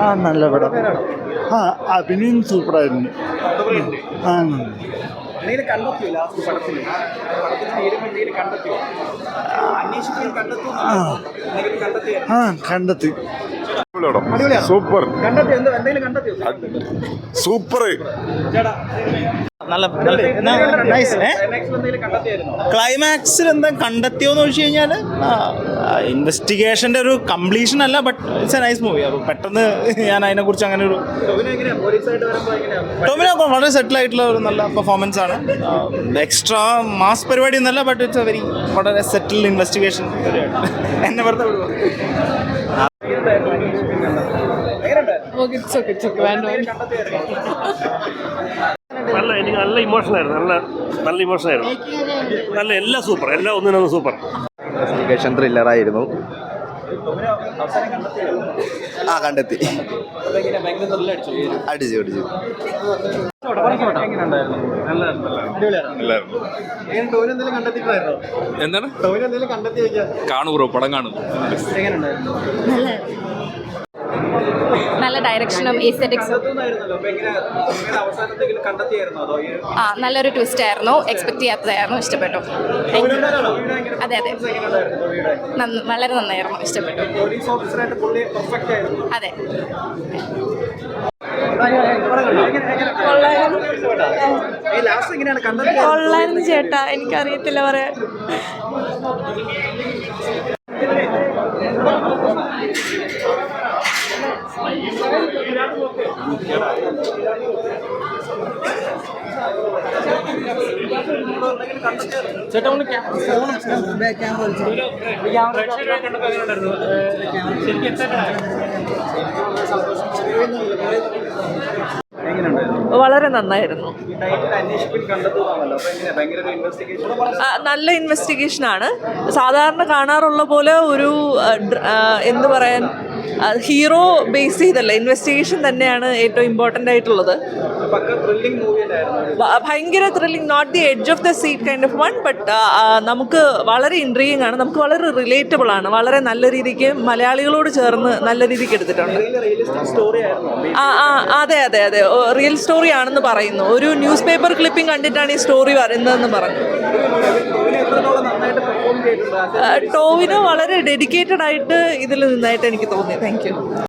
ആ നല്ല പടം. ആ അഭിനയം സൂപ്പറായിരുന്നു. ആ ആ കണ്ടെത്തി? സൂപ്പർ. സൂപ്പർ. നല്ല നൈസ് ക്ലൈമാക്സിൽ എന്താ കണ്ടെത്തിയോന്ന് ചോദിച്ചു കഴിഞ്ഞാൽ ഇൻവെസ്റ്റിഗേഷന്റെ ഒരു കംപ്ലീഷൻ അല്ല but it's a nice movie അപ്പോൾ പെട്ടെന്ന് ഞാൻ അതിനെക്കുറിച്ച് അങ്ങനെ ഒരു ടോമിനോ വളരെ സെറ്റിൽ ആയിട്ടുള്ള ഒരു നല്ല പെർഫോമൻസ് ആണ്. എക്സ്ട്രാ മാസ് പരിപാടി ഒന്നല്ല ബട്ട് ഇറ്റ്സ് എ വെരി വളരെ സെറ്റിൽഡ് ഇൻവെസ്റ്റിഗേഷൻ പരിപാടി എന്നെ വെറുതെ വിടുവോ. നല്ല എനിക്ക് നല്ല ഇമോഷൻ ആയിരുന്നു. നല്ല നല്ല ഇമോഷൻ ആയിരുന്നു. നല്ല എല്ലാം സൂപ്പർ എല്ലാം ഒന്നിനൊന്ന് സൂപ്പർ ഇൻവെസ്റ്റിഗേഷൻ ത്രില്ലറായിരുന്നു ആ കണ്ടെത്തി. അടിച്ചു അടിച്ചു. എന്താണ്? കാണു ബ്രോ പടം കാണും. നല്ല ഡയറക്ഷനും എസ്തെറ്റിക്സും ആ നല്ലൊരു ട്വിസ്റ്റ് ആയിരുന്നു. എക്സ്പെക്ട് ചെയ്യാത്തതായിരുന്നു. ഇഷ്ടപ്പെട്ടു. അതെ അതെ. വളരെ നന്നായിരുന്നു. ഇഷ്ടപ്പെട്ടു. പോലീസ് ഓഫീസറായിട്ട് പുള്ളി പെർഫെക്റ്റ് ആയിരുന്നു. അതെ. ഈ ലാസ്റ്റ് എങ്ങനെയാണ്? കണ്ടത് കൊള്ളായിരുന്നു ചേട്ടാ. എനിക്കറിയത്തില്ല പറയാൻ. വളരെ നന്നായിരുന്നു. നല്ല ഇൻവെസ്റ്റിഗേഷൻ ആണ്. സാധാരണ കാണാറുള്ള പോലെ ഒരു എന്ത് പറയാൻ ഹീറോ ബേസ് ചെയ്തല്ല ഇൻവെസ്റ്റിഗേഷൻ തന്നെയാണ് ഏറ്റവും ഇമ്പോർട്ടന്റ് ആയിട്ടുള്ളത്. ഭയങ്കര thrilling not the edge of the seat kind of one but നമുക്ക് വളരെ ഇൻട്രീയിങ് ആണ്. നമുക്ക് വളരെ റിലേറ്റബിൾ ആണ്. വളരെ നല്ല രീതിക്ക് മലയാളികളോട് ചേർന്ന് നല്ല രീതിക്ക് എടുത്തിട്ടുണ്ട്. ആ ആ അതെ അതെ അതെ. റിയൽ സ്റ്റോറി ആണെന്ന് പറയുന്നു. ഒരു ന്യൂസ് പേപ്പർ ക്ലിപ്പിംഗ് കണ്ടിട്ടാണ് ഈ സ്റ്റോറി വരുന്നതെന്ന് പറഞ്ഞു. ടോവിനെ വളരെ ഡെഡിക്കേറ്റഡ് ആയിട്ട് ഇതിൽ നിന്നായിട്ട് എനിക്ക് തോന്നി. താങ്ക്